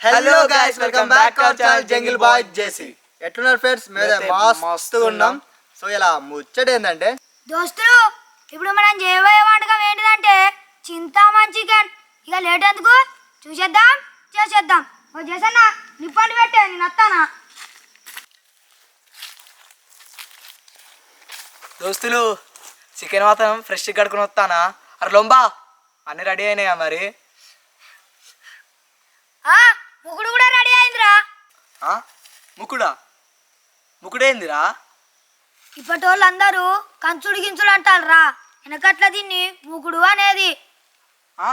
Hello guys welcome back to our channel jungle boy J C ఎట్లున్నారు friends మేము మస్తు ఉన్నాం. సో ఇలా ముచ్చట ఏంటంటే దోస్తులు ఇప్పుడు మనం చేయబోయే వంటకం ఏంటిదంటే చింతామణి చికెన్. ఇక లేట్ ఎందుకు? చూసేద్దాం చేసేద్దాం. ఓ చేసన్నా నిప్పండి పెట్టే నేను వస్తానా? దోస్తులు చికెన్ మాత్రం ఫ్రెష్ కడుకుని వస్తానా? అరే లొంబా అన్ని రెడీ అయినాయా మరి ఆ ముగుడు కూడా రెడీ అయిందిరా ఆ? ముకుడా? ముకుడేందిరా? ఇప్పటి వాళ్ళందరూ కంచుడు గించుడు అంటారురా వెనకట్ల దీన్ని ముగుడు అనేది. ఆ?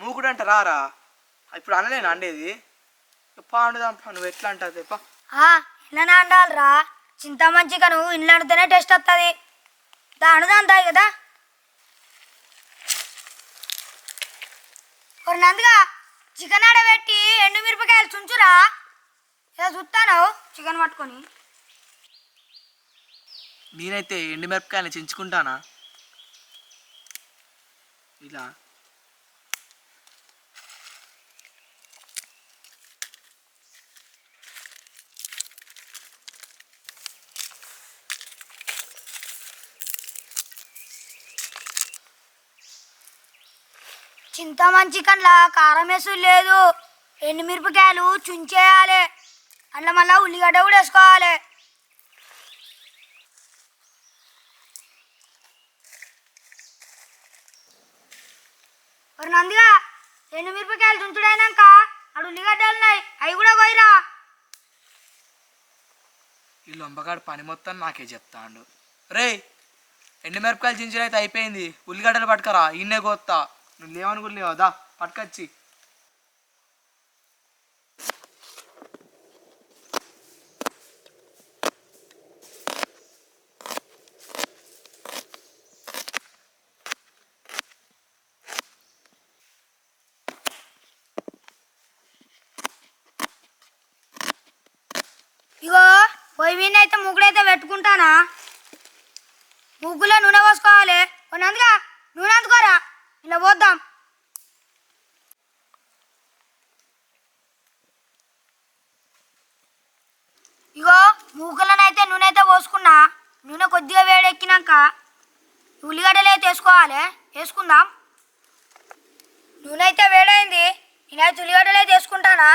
మూకుడు అంటే రారా? ఇప్పుడు అనలేనా అండేది? ఎప్ప అండుదాంపా నువ్వు ఎట్లా అంటావు చెప్ప. ఆ ఇళ్ళనే అండాలిరా. చింతామణి చికెన్ ఇంట్లో వండితేనే టేస్ట్ వస్తుంది దాని అంతాయి కదా ఒక నందుగా చికెన్ ఆడబెట్టి ఎండు మిరపకాయలు చుంచురా. చూస్తాను చికెన్ పట్టుకొని. నేనైతే ఎండుమిరపకాయలు చించుకుంటానా? ఇలా. చింతామణి చికెన్లా కారం వేసు లేదు. ఎండు మిరపకాయలు చుంచేయాలి. అందులో మళ్ళీ ఉల్లిగడ్డ కూడా వేసుకోవాలి. ఒక నందిగా ఎండు మిరపకాయలు చుంచుడైనాక అడు ఉల్లిగడ్డలు ఉన్నాయి అవి కూడా పోయిరా ఈ లొంబగాడు పని మొత్తం నాకే చెప్తాండు. రే ఎండుమిరపకాయలు మిరపకాయలు అయితే అయిపోయింది. ఉల్లిగడ్డలు పట్టుకరా ఇన్నే కోత్తా. నువ్వు లేవనుకులేవా దా పట్టుకొచ్చి ఇగో పొయ్యి మీద అయితే పెట్టుకుంటానా? ముగ్గులో నూనె పోసుకోవాలి. కొన్నందుగా నూనె అందుకోరా? ఇలా పోద్దాం. ఇగో మూకులనైతే నూనె అయితే పోసుకున్నా. నూనె కొద్దిగా వేడెక్కినాక ఉల్లిగడ్డలు అయితే వేసుకోవాలి. వేసుకుందాం. నూనె అయితే వేడైంది. నేనైతే ఉల్లిగడ్డలు అయితే వేసుకుంటానా?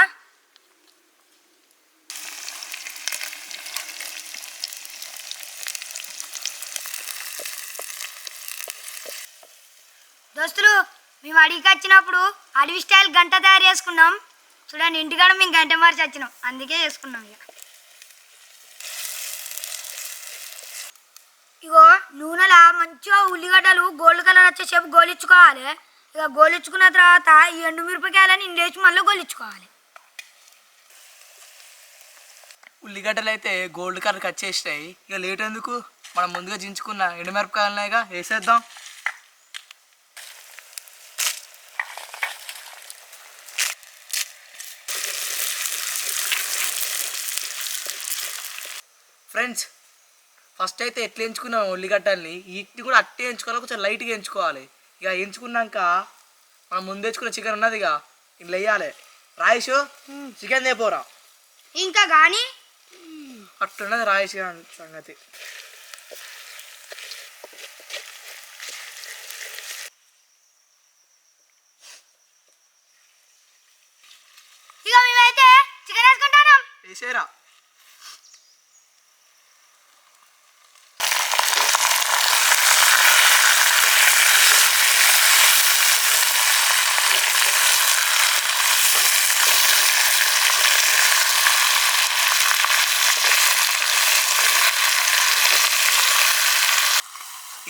దోస్తులు మేము అడిగికి వచ్చినప్పుడు అడవి స్టైల్ గంట తయారు చేసుకున్నాం. చూడండి ఇంటికాడ మేము గంట మార్చి వచ్చినాం. అందుకే చేసుకున్నాం ఇక. ఇగో నూనెలా మంచిగా ఉల్లిగడ్డలు గోల్డ్ కలర్ వచ్చేసేపు గోలిచ్చుకోవాలి. ఇక గోలిచ్చుకున్న తర్వాత ఈ ఎండు మిరపకాయలని ఇండేసి మళ్ళీ గోలిచ్చుకోవాలి. ఉల్లిగడ్డలు అయితే గోల్డ్ కలర్ కచ్చేసినాయి ఇక లేట్ ఎందుకు? మనం ముందుగా చించుకున్న ఎండుమిరపకాయలున్నాయిగా వేసేద్దాం. ఫ్రెండ్స్ ఫస్ట్ అయితే ఎట్లా ఎంచుకున్నాం? ఉల్లిగడ్డల్ని. వీటిని కూడా అట్టే ఎంచుకోవాలి కొంచెం లైట్గా ఎంచుకోవాలి. ఇక ఎంచుకున్నాక మనం ముందు తెచ్చుకున్న చికెన్ ఉన్నది ఇక ఇట్లా వేయాలి. రాయిషు చికెన్ తెపోరా ఇంకా కానీ అట్టున్నది రాయేష్ సంగతి. వేసేరా.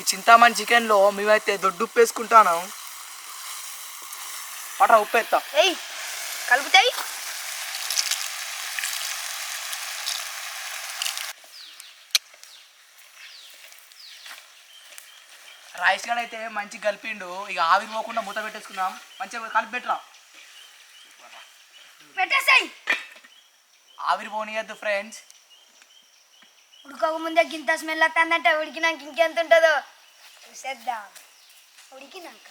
చింతామణి చికెన్లో మేమైతే దొడ్డు ఉప్పు వేసుకుంటాను. పట ఉప్పు వేస్తా. ఏయ్ కలుపుతాయి. రైస్ గడ్ అయితే మంచి కలిపిండు. ఇక ఆవిరి పోకుండా మూత పెట్టేసుకుందాం. మంచిగా కలిపి పెట్టరా? పెట్టేసాయి. ఆవిరి పోనీయద్దు ఫ్రెండ్స్ ఉడకక ముందే గింత స్మెల్ వస్తుందంటే ఉడికినాక ఇంకెంత ఉంటుందో. చేసేద్దాం ఉడికినాక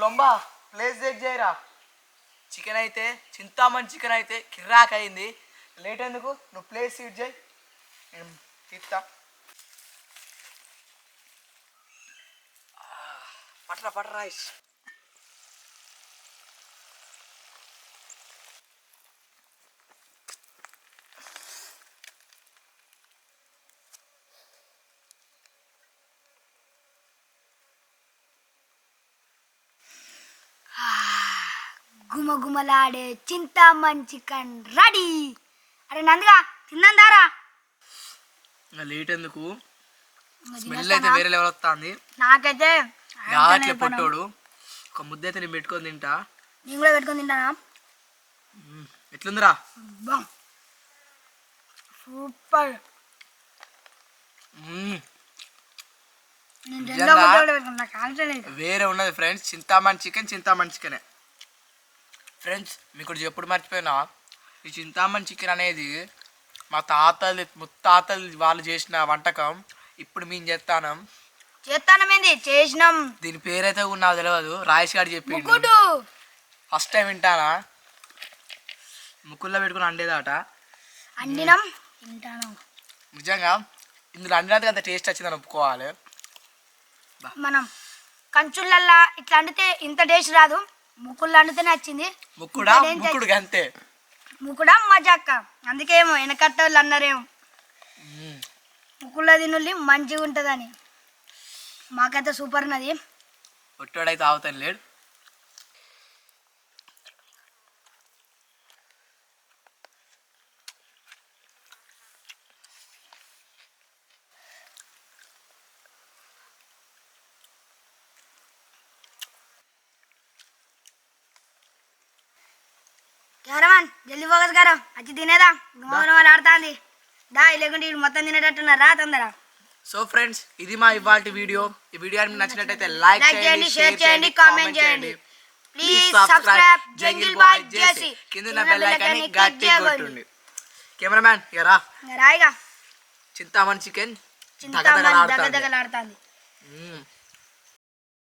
లొంబా ప్లేస్ చెక్ చేయరా చికెన్ అయితే చింతామణి చికెన్ అయితే కిర్రాక్ అయింది. లేట్ ఎందుకు? నువ్వు ప్లేస్ సీట్ చేయి. నేను తీస్తా పట్రా పట్రా రైస్. గుమగుమలాడే చింతామణి చికెన్ రెడీ. అరే నందుగా తిన్నాం దారా? ఇంకా లేట్ ఎందుకు? స్మెల్ అయితే? వేరే లెవెల్ వస్తుంది. నాకైతే రావట్లే పొట్టోడు. ఒక ముద్ద అయితే నేను పెట్టుకొని తింటా. నేను కూడా పెట్టుకొని తింటానా. ఎట్లుందిరా? సూపర్. వేరే ఉన్నది ఫ్రెండ్స్ చింతామణి చికెన్ చింతామణి చికెనే. ఫ్రెండ్స్ మీకు ఎప్పుడు మర్చిపోయినా ఈ చింతామణి చికెన్ అనేది మా తాతలు ముత్తాతలు వాళ్ళు చేసిన వంటకం. ఇప్పుడు మేము చేస్తాను. చేస్తానమేంది చేసినాం. దీని పేరైతే నాకు తెలియదు రాయేష్ గారు ముక్కుడు ఫస్ట్ టైం వింటానా? ముక్కుల్లో పెట్టుకుని అండేదాట అండినాం తింటాను. నిజంగా ఇందులో అండినందుకు అంత టేస్ట్ వచ్చిందని ఒప్పుకోవాలి. మనం కంచులల్లా ఇట్లా అండితే ఇంత టేస్ట్ రాదు. ముక్కుళ్ళు అండితేనే వచ్చింది ముక్కుడా ముక్కుడు అంతే. ముక్కుడా? మజాక్క అందుకేమో వెనకట్టోళ్ళు అన్నారేమో. ముక్కుళ్ళ తినుల్లి మంచిగా ఉంటుందని మాకైతే సూపర్ ఉన్నది. ఒట్టోడైతే ఆవుతాను లేడు. కెమెరామన్ జల్దీ ఫోకస్ గారు. వచ్చి తినేదా? గుమ్మగుమ్మ ఆడుతుంది. దా లేకుంటే వీడు మొత్తం తినేటట్టున్నారు. రా తొందర సో ఫ్రెండ్స్ ఇది మా ఇవాళ వీడియో. ఈ వీడియో మీకు నచ్చినట్టయితే లైక్ చేయండి షేర్ చేయండి కామెంట్ చేయండి. Please subscribe jungle boy J C కింద బెల్ ఐకాన్ గట్టి కొట్టుండి. కెమెరామ్యాన్ ఇక రా. రాయిగా చింతామణి చికెన్ చింతామణి దగ్గర దగ్గర ఆడుతుంది.